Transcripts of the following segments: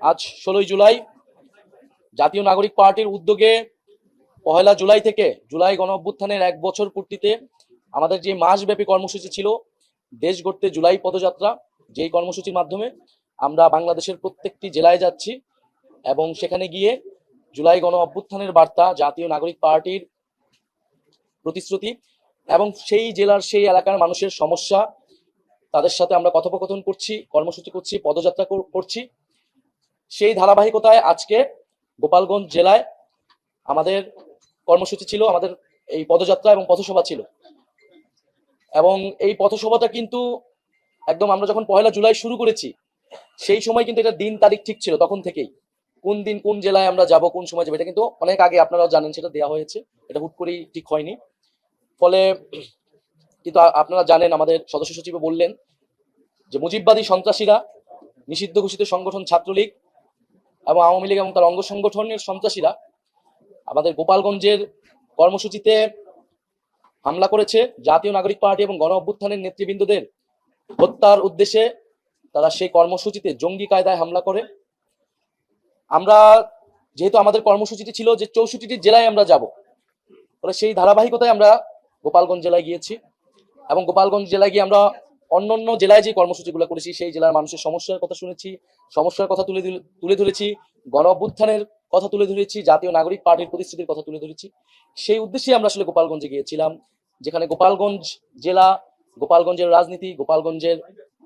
আজ ষোলোই জুলাই জাতীয় নাগরিক পার্টির উদ্যোগে পহেলা জুলাই থেকে জুলাই গণ অভ্যুত্থানের এক বছর পূর্তিতে আমাদের যে মাসব্যাপী কর্মসূচি ছিল, দেশ গড়তে জুলাই পদযাত্রা, যেই কর্মসূচির মাধ্যমে আমরা বাংলাদেশের প্রত্যেকটি জেলায় যাচ্ছি এবং সেখানে গিয়ে জুলাই গণ অভ্যুত্থানের বার্তা, জাতীয় নাগরিক পার্টির প্রতিশ্রুতি এবং সেই জেলার সেই এলাকার মানুষের সমস্যা, তাদের সাথে আমরা কথোপকথন করছি, কর্মসূচি করছি, পদযাত্রা করছি। সেই ধারাবাহিকতায় আজকে গোপালগঞ্জ জেলায় আমাদের কর্মসূচি ছিল, আমাদের এই পদযাত্রা এবং পথসভা ছিল। এবং এই পথসভাটা কিন্তু একদম আমরা যখন পয়লা জুলাই শুরু করেছি, সেই সময় কিন্তু এটা দিন তারিখ ঠিক ছিল, তখন থেকেই। কোন দিন কোন জেলায় আমরা যাব, কোন সময় যাব, এটা কিন্তু অনেক আগে আপনারাও জানেন, সেটা দেওয়া হয়েছে। এটা হুট করেই ঠিক হয়নি। ফলে কিন্তু আপনারা জানেন, আমাদের সদস্য সচিব বললেন যে মুজিববাদী সন্ত্রাসীরা নিষিদ্ধ ঘোষিত সংগঠন ছাত্রলীগ এবং আওয়ামী লীগ এবং তার অঙ্গ সংগঠনের সন্ত্রাসীরা আমাদের গোপালগঞ্জের কর্মসূচিতে হামলা করেছে। জাতীয় নাগরিক পার্টি এবং গণ অভ্যুত্থানের নেতৃবৃন্দদের হত্যার উদ্দেশ্যে তারা সেই কর্মসূচিতে জঙ্গি কায়দায় হামলা করে। আমরা, যেহেতু আমাদের কর্মসূচিটি ছিল যে চৌষট্টিটি জেলায় আমরা যাব, ফলে সেই ধারাবাহিকতায় আমরা গোপালগঞ্জ জেলায় গিয়েছি। এবং গোপালগঞ্জ জেলায় গিয়ে আমরা অন্য অন্য জেলায় যে কর্মসূচিগুলো করেছি, সেই জেলার মানুষের সমস্যার কথা শুনেছি, সমস্যার কথা তুলে তুলে ধরেছি গণ অভ্যুত্থানের কথা তুলে ধরেছি, জাতীয় নাগরিক পার্টির প্রতিশ্রুতির কথা তুলে ধরেছি। সেই উদ্দেশ্যে আমরা আসলে গোপালগঞ্জে গিয়েছিলাম, যেখানে গোপালগঞ্জ জেলা, গোপালগঞ্জের রাজনীতি, গোপালগঞ্জের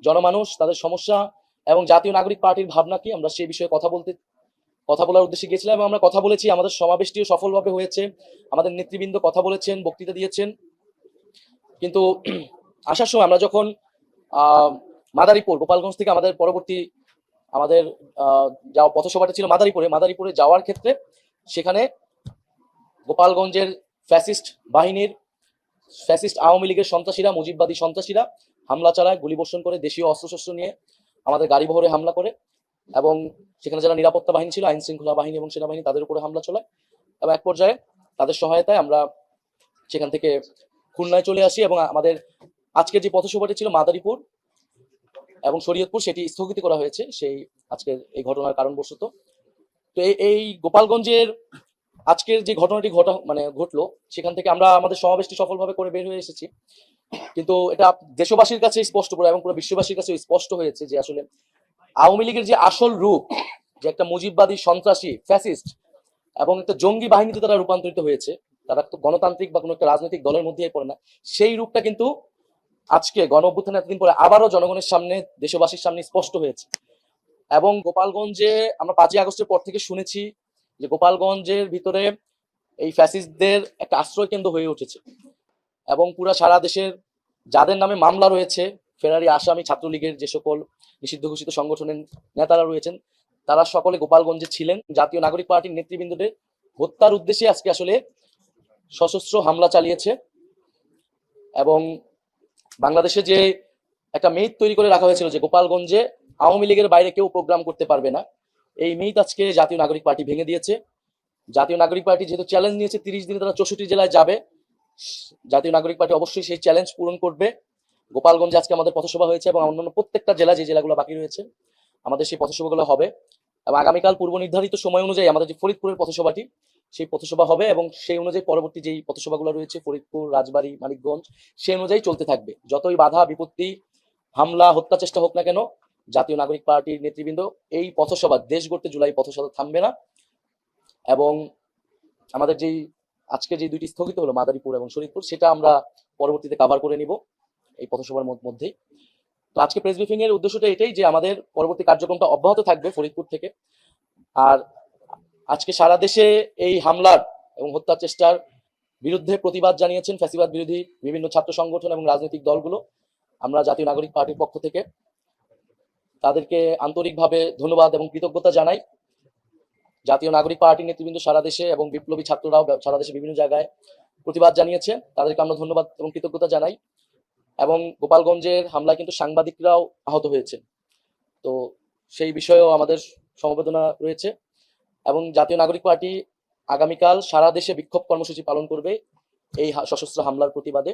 জনমানুষ, তাদের সমস্যা এবং জাতীয় নাগরিক পার্টির ভাবনা কি আমরা সেই বিষয়ে কথা বলতে, কথা বলার উদ্দেশ্যে গিয়েছিলাম এবং আমরা কথা বলেছি, আমাদের সমাবেশটিও সফলভাবে হয়েছে, আমাদের নেতৃবৃন্দ কথা বলেছেন, বক্তৃতা দিয়েছেন। কিন্তু আসার সময় আমরা যখন মাদারীপুর, গোপালগঞ্জ থেকে আমাদের পরবর্তী, আমাদের যাওয়া পথসভাটা ছিল মাদারীপুরে। মাদারীপুরে যাওয়ার ক্ষেত্রে সেখানে গোপালগঞ্জের ফ্যাসিস্ট বাহিনীর, ফ্যাসিস্ট আওয়ামী লীগের সন্ত্রাসীরা, মুজিববাদী সন্ত্রাসীরা হামলা চালায়, গুলিবর্ষণ করে, দেশীয় অস্ত্রশস্ত্র নিয়ে আমাদের গাড়ি বহরে হামলা করে এবং সেখানে যারা নিরাপত্তা বাহিনী ছিল আইন শৃঙ্খলা বাহিনী এবং সেনাবাহিনী, তাদের উপরে হামলা চলায়। এবং এক পর্যায়ে তাদের সহায়তায় আমরা সেখান থেকে খুলনায় চলে আসি এবং আমাদের আজকের যে পথসভাটি ছিল মাদারীপুর এবং শরীয়তপুর, সেটি স্থগিত করা হয়েছে সেই আজকের এই ঘটনার কারণবশত। তো এই এই গোপালগঞ্জের আজকের যে ঘটনাটি ঘটা মানে ঘটলো, সেখান থেকে আমরা আমাদের সমাবেশটি সফলভাবে করে বের হয়ে এসেছি। কিন্তু এটা দেশবাসীর কাছে স্পষ্ট করে এবং পুরো বিশ্ববাসীর কাছে স্পষ্ট হয়েছে যে আসলে আওয়ামী লীগের যে আসল রূপ, যে একটা মুজিববাদী সন্ত্রাসী, ফ্যাসিস্ট এবং একটা জঙ্গি বাহিনীতে তারা রূপান্তরিত হয়েছে, তারা গণতান্ত্রিক বা কোনো একটা রাজনৈতিক দলের মধ্যেই পড়ে না, সেই রূপটা কিন্তু আজকে গণ অভ্যুত্থানের এতদিন পরে আবারও জনগণের সামনে, দেশবাসীর সামনে স্পষ্ট হয়েছে। এবং গোপালগঞ্জে আমরা পাঁচই আগস্টের পর থেকে শুনেছি যে গোপালগঞ্জের ভিতরে এই ফ্যাসিস্টদের একটা আশ্রয় কেন্দ্র হয়ে উঠেছে। এবং পুরা সারা দেশের যাদের নামে মামলা রয়েছে, ফেরারি আসামি, ছাত্রলীগের যে সকল নিষিদ্ধ ঘোষিত সংগঠনের নেতারা রয়েছেন, তারা সকলে গোপালগঞ্জে ছিলেন। জাতীয় নাগরিক পার্টির নেতৃবৃন্দদের হত্যার উদ্দেশ্যে আজকে আসলে সশস্ত্র হামলা চালিয়েছে। এবং বাংলাদেশে যে একটা মেইত তৈরি করে রাখা হয়েছিল যে গোপালগঞ্জে আওয়ামী লীগের বাইরে কেউ প্রোগ্রাম করতে পারবে না, এই মেইত আজকে জাতীয় নাগরিক পার্টি ভেঙে দিয়েছে। জাতীয় নাগরিক পার্টি যেহেতু চ্যালেঞ্জ নিয়েছে, তিরিশ দিনে তারা চৌষট্টি জেলায় যাবে। জাতীয় নাগরিক পার্টি অবশ্যই সেই চ্যালেঞ্জ পূরণ করবে। গোপালগঞ্জে আজকে আমাদের পথসভা হয়েছে এবং অন্যান্য প্রত্যেকটা জেলা যে জেলাগুলো বাকি রয়েছে, আমাদের সেই পথসভাগুলো হবে। এবং আগামীকাল পূর্ব নির্ধারিত সময় অনুযায়ী আমাদের যে ফরিদপুরের পথসভাটি সেই পথসভা হবে এবং সেই অনুযায়ী পরবর্তী যেই পথসভাগুলো রয়েছে, ফরিদপুর, রাজবাড়ী, মানিকগঞ্জ, সেই অনুযায়ী চলতে থাকবে। যতই বাধা, বিপত্তি, হামলা, হত্যা চেষ্টা হোক না কেন, জাতীয় নাগরিক পার্টির নেতৃবৃন্দ এই পথসভা, দেশ গড়তে জুলাই পথসভা থামবে না এবং আমাদের যেই আজকে যে দুইটি স্থগিত হলো, মাদারীপুর এবং শরীদপুর, সেটা আমরা পরবর্তীতে কাভার করে নিব এই পথসভার মধ্যেই। তো আজকে প্রেস ব্রিফিং এর উদ্দেশ্যটা এটাই যে আমাদের পরবর্তী কার্যক্রমটা অব্যাহত থাকবে ফরিদপুর থেকে। আর আজকে সারা দেশে এই হামলার এবং হত্যা চেষ্টার বিরুদ্ধে প্রতিবাদ জানিয়েছেন ফ্যাসিবাদ বিরোধী বিভিন্ন ছাত্র সংগঠন এবং রাজনৈতিক দলগুলো। আমরা জাতীয় নাগরিক পার্টির পক্ষ থেকে তাদেরকে আন্তরিকভাবে ধন্যবাদ এবং কৃতজ্ঞতা জানাই। জাতীয় নাগরিক পার্টির নেতৃবৃন্দ সারা দেশে এবং বিপ্লবী ছাত্ররাও সারা দেশে বিভিন্ন জায়গায় প্রতিবাদ জানিয়েছে তাদেরকে আমরা ধন্যবাদ এবং কৃতজ্ঞতা জানাই এবং গোপালগঞ্জের হামলায় কিন্তু সাংবাদিকরাও আহত হয়েছে তো সেই বিষয়েও আমাদের সমবেদনা রয়েছে। এবং জাতীয় নাগরিক পার্টি আগামীকাল সারা দেশে বিক্ষোভ কর্মসূচি পালন করবে এই সশস্ত্র হামলার প্রতিবাদে।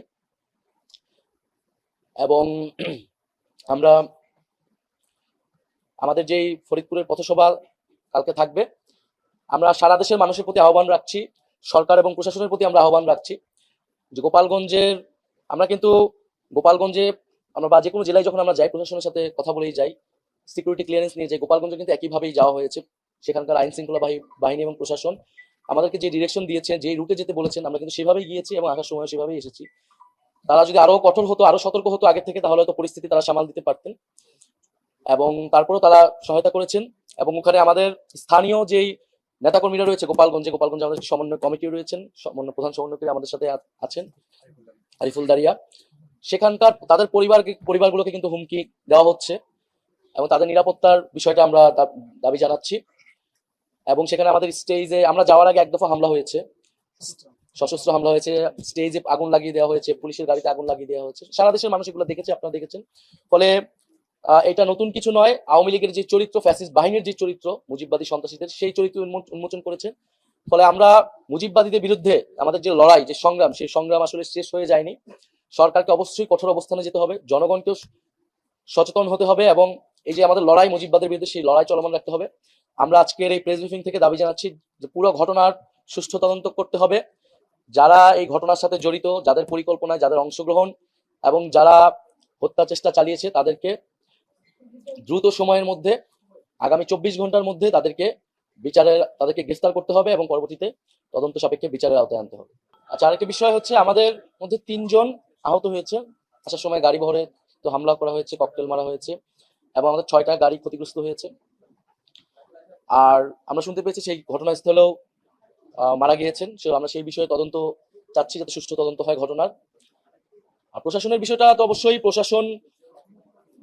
এবং আমরা আমাদের যেই ফরিদপুরের পথসভা কালকে থাকবে, আমরা সারা দেশের মানুষের প্রতি আহ্বান রাখছি, সরকার এবং প্রশাসনের প্রতি আমরা আহ্বান রাখছি যে গোপালগঞ্জের, আমরা কিন্তু গোপালগঞ্জে আমরা বা যে কোনো জেলায় যখন আমরা যাই প্রশাসনের সাথে কথা বলেই যাই সিকিউরিটি ক্লিয়ারেন্স নিয়ে যাই, গোপালগঞ্জে কিন্তু একইভাবেই যাওয়া হয়েছে। সেখানকার আইন শৃঙ্খলা বাহি- বাহিনী এবং প্রশাসন আমাদেরকে যে ডিরেকশন দিয়েছেন যে রুটে যেতে বলেছেন, আমরা কিন্তু সেভাবেই গিয়েছি এবং আসার সময় সেভাবেই এসেছি। তারা যদি আরও কঠোর হতো, আরও সতর্ক হতো আগে থেকে, তাহলে হয়তো পরিস্থিতি তারা সামাল দিতে পারতেন। এবং তারপরেও তারা সহায়তা করেছেন এবং ওখানে আমাদের স্থানীয় যেই নেতাকর্মীরা রয়েছে, গোপালগঞ্জে গোপালগঞ্জে আমাদের সমন্বয় কমিটি রয়েছেন, সমন্বয়, প্রধান সমন্বয়কারী আমাদের সাথে আছেন, আরিফুল দারিয়া। সেখানকার তাদের পরিবার পরিবারগুলোকে কিন্তু হুমকি দেওয়া হচ্ছে এবং তাদের নিরাপত্তার বিষয়টা আমরা দাবি জানাচ্ছি। এবং সেখানে আমাদের স্টেজে আমরা যাওয়ার আগে এক দফা হামলা হয়েছে। সশস্ত্র হামলা হয়েছে স্টেজে আগুন লাগিয়ে দেওয়া হয়েছে, পুলিশের গাড়িতে আগুন লাগিয়ে দেওয়া হয়েছে। সারা দেশের মানুষ এগুলো দেখেছে, আপনারা দেখেছেন। ফলে এটা নতুন কিছু নয়, আওয়ামী লীগের যে চরিত্র ফ্যাসিস্ট বাহিনীর যে চরিত্র, মুজিববাদী সন্ত্রাসীদের, সেই চরিত্র উন্মোচন করেছে। ফলে আমরা মুজিববাদীদের বিরুদ্ধে আমাদের যে লড়াই, যে সংগ্রাম, সেই সংগ্রাম আসলে শেষ হয়ে যায়নি। সরকারকে অবশ্যই কঠোর অবস্থানে যেতে হবে, জনগণকেও সচেতন হতে হবে এবং এই যে আমাদের লড়াই মুজিববাদের বিরুদ্ধে, সেই লড়াই চলমান রাখতে হবে। আমরা আজকের এই প্রেস ব্রিফিং থেকে দাবি জানাচ্ছি যে পুরো ঘটনার সুষ্ঠু তদন্ত করতে হবে। যারা এই ঘটনার সাথে জড়িত, যাদের পরিকল্পনায় যাদের অংশগ্রহণ এবং যারা হত্যা চেষ্টা চালিয়েছে, তাদেরকে দ্রুত সময়ের মধ্যে, আগামী চব্বিশ ঘণ্টার মধ্যে তাদেরকে বিচারের তাদেরকে গ্রেফতার করতে হবে এবং পরবর্তীতে তদন্ত সাপেক্ষে বিচারের আওতায় আনতে হবে। আচ্ছা আরেকটা বিষয় হচ্ছে আমাদের মধ্যে তিনজন আহত হয়েছে। আসার সময় গাড়ি বহরে তো হামলা করা হয়েছে, ককটেল মারা হয়েছে এবং আমাদের ছয়টা গাড়ি ক্ষতিগ্রস্ত হয়েছে। আর আমরা শুনতে পেয়েছি সেই ঘটনাস্থলেও মারা গিয়েছেন। সে আমরা সেই বিষয়ে তদন্ত চাচ্ছি যাতে সুষ্ঠু তদন্ত হয় ঘটনার। আর প্রশাসনের বিষয়টা তো অবশ্যই প্রশাসন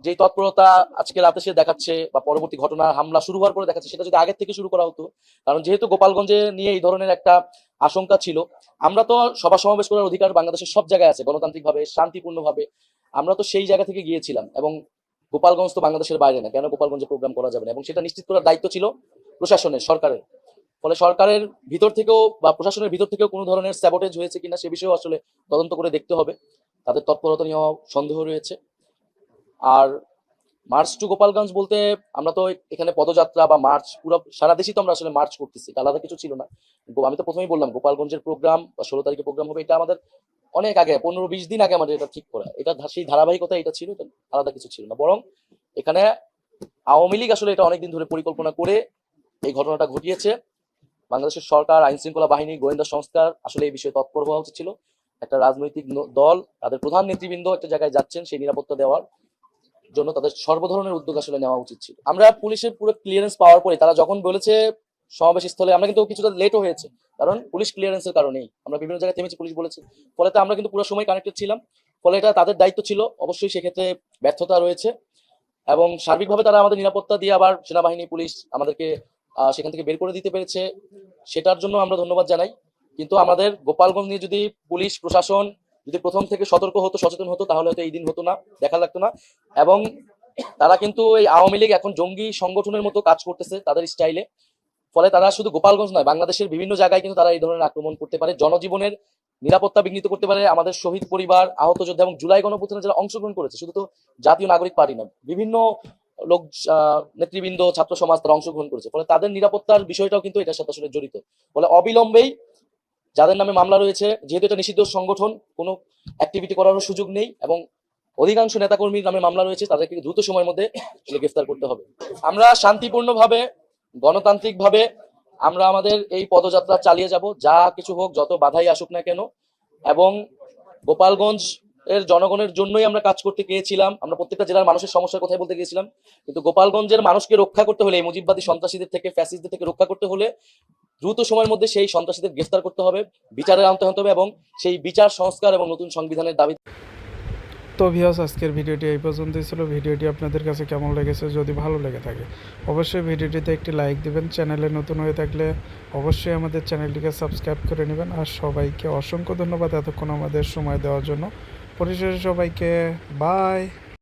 যে তৎপরতা আজকে রাতে সে দেখাচ্ছে বা পরবর্তী ঘটনা, হামলা শুরু হওয়ার পরে দেখাচ্ছে, সেটা যদি আগের থেকে শুরু করা হতো, কারণ যেহেতু গোপালগঞ্জে নিয়ে এই ধরনের একটা আশঙ্কা ছিল, আমরা তো সভা সমাবেশ করার অধিকার বাংলাদেশের সব জায়গায় আছে, গণতান্ত্রিকভাবে, শান্তিপূর্ণভাবে। আমরা তো সেই জায়গা থেকে গিয়েছিলাম এবং গোপালগঞ্জ তো বাংলাদেশের বাইরে না, কেন গোপালগঞ্জে প্রোগ্রাম করা যাবে না? এবং সেটা নিশ্চিত করার দায়িত্ব ছিল প্রশাসনের, সরকারের। ফলে সরকারের ভিতর থেকেও বা প্রশাসনের ভিতর থেকেও কোনো ধরনের স্যাবোটেজ হয়েছে কিনা সে বিষয়েও আসলে তদন্ত করে দেখতে হবে। তাদের তৎপরতা নিয়েও সন্দেহ রয়েছে। আর মার্চ টু গোপালগঞ্জ বলতে আমরা তো এখানে পদযাত্রা বা মার্চ পুরো, সারা দেশই তো আমরা আসলে মার্চ করতেছি। আলাদা কিছু ছিল না। আমি তো প্রথমেই বললাম, গোপালগঞ্জের প্রোগ্রাম বা ষোলো তারিখে প্রোগ্রাম হবে, এটা আমাদের অনেক আগে, পনেরো বিশ দিন আগে আমাদের এটা ঠিক করা। এটা সেই ধারাবাহিকতা এটা ছিল আলাদা কিছু ছিল না। বরং এখানে আওয়ামী লীগ আসলে এটা অনেকদিন ধরে পরিকল্পনা করে এই ঘটনাটা ঘটিয়েছে। বাংলাদেশের সরকার আইন শৃঙ্খলা বাহিনী, গোয়েন্দা সংস্কার আসলে এই বিষয়ে তৎপর হওয়া উচিত ছিল। একটা রাজনৈতিক দল, তাদের প্রধান নেতৃবৃন্দ একটা জায়গায় যাচ্ছেন, সেই নিরাপত্তা দেওয়ার জন্য তাদের সর্ব ধরনের উদ্যোগ আসলে নেওয়া উচিত ছিল। আমরা পুলিশের পুরো ক্লিয়ারেন্স পাওয়ার পরে তারা যখন বলেছে সমাবেশ স্থলে আমরা কিন্তু কিছুটা লেটও হয়েছে, কারণ পুলিশ ক্লিয়ারেন্সের কারণেই। আমরা বিভিন্ন জায়গায় থেমেছি, পুলিশ বলেছে। ফলে তো আমরা কিন্তু পুরো সময় কানেক্টেড ছিলাম। ফলে এটা তাদের দায়িত্ব ছিল, অবশ্যই সেক্ষেত্রে ব্যর্থতা রয়েছে। এবং সার্বিকভাবে তারা আমাদের নিরাপত্তা দিয়ে আবার সেনাবাহিনী, পুলিশ আমাদেরকে সেখান থেকে বের করে দিতে পেরেছে। সেটার জন্য আমরা ধন্যবাদ জানাই। কিন্তু আমাদের গোপালগঞ্জ নিয়ে যদি পুলিশ, প্রশাসন যদি প্রথম থেকে সতর্ক হতো, সচেতন হতো, তাহলে হয়তো এই দিন হতো না, দেখা লাগতো না। এবং তারা কিন্তু এই আওয়ামী লীগ এখন জঙ্গি সংগঠনের মতো কাজ করতেছে তাদের স্টাইলে ফলে তারা শুধু গোপালগঞ্জ নয়, বাংলাদেশের বিভিন্ন জায়গায় কিন্তু তারা এই ধরনের আক্রমণ করতে পারে, জনজীবনের নিরাপত্তা বিঘ্নিত করতে পারে, আমাদের শহীদ পরিবার, আহত যোদ্ধা এবং জুলাই গণপ্রথানে যারা অংশগ্রহণ করেছে, শুধু তো জাতীয় নাগরিক পার্টি না বিভিন্ন লোক নেতৃবৃন্দ, ছাত্র সমাজ তারা অংশগ্রহণ করেছে, ফলে তাদের নিরাপত্তার বিষয়টাও কিন্তু এটার সাথে আসলে জড়িত। ফলে অবিলম্বেই যাদের নামে মামলা রয়েছে, যেহেতু এটা নিষিদ্ধ সংগঠন, কোনো অ্যাক্টিভিটি করারও সুযোগ নেই এবং অধিকাংশ নেতাকর্মীর নামে মামলা রয়েছে, তাদেরকে দ্রুত সময়ের মধ্যে গ্রেফতার করতে হবে। আমরা শান্তিপূর্ণভাবে গণতান্ত্রিকভাবে আমরা আমাদের এই পদযাত্রা চালিয়ে যাব, যা কিছু হোক, যত বাধাই আসুক না কেন। এবং গোপালগঞ্জ এর জনগণের জন্যই আমরা কাজ করতে গিয়েছিলাম। আমরা প্রত্যেকটা জেলার মানুষের সমস্যার কথাই বলতে গিয়েছিলাম। কিন্তু গোপালগঞ্জের মানুষকে রক্ষা করতে হলে, এই মুজিববাদী সন্ত্রাসীদের থেকে, ফ্যাসিস্টদের থেকে রক্ষা করতে হলে দ্রুত সময়ের মধ্যে সেই সন্ত্রাসীদের গ্রেফতার করতে হবে, বিচারে আনতে হবে এবং সেই বিচার, সংস্কার এবং নতুন সংবিধানের দাবি তো ভিওস আজকের ভিডিওটি এই পর্যন্তই ছিল। ভিডিওটি আপনাদের কাছে কেমন লেগেছে? যদি ভালো লেগে থাকে, অবশ্যই ভিডিওটিতে একটি লাইক দিবেন। চ্যানেলে নতুন হয়ে থাকলে অবশ্যই আমাদের চ্যানেলটিকে সাবস্ক্রাইব করে নেবেন। আর সবাইকে অসংখ্য ধন্যবাদ এতক্ষণ আমাদের সময় দেওয়ার জন্য। পরিশেষে সবাইকে বাই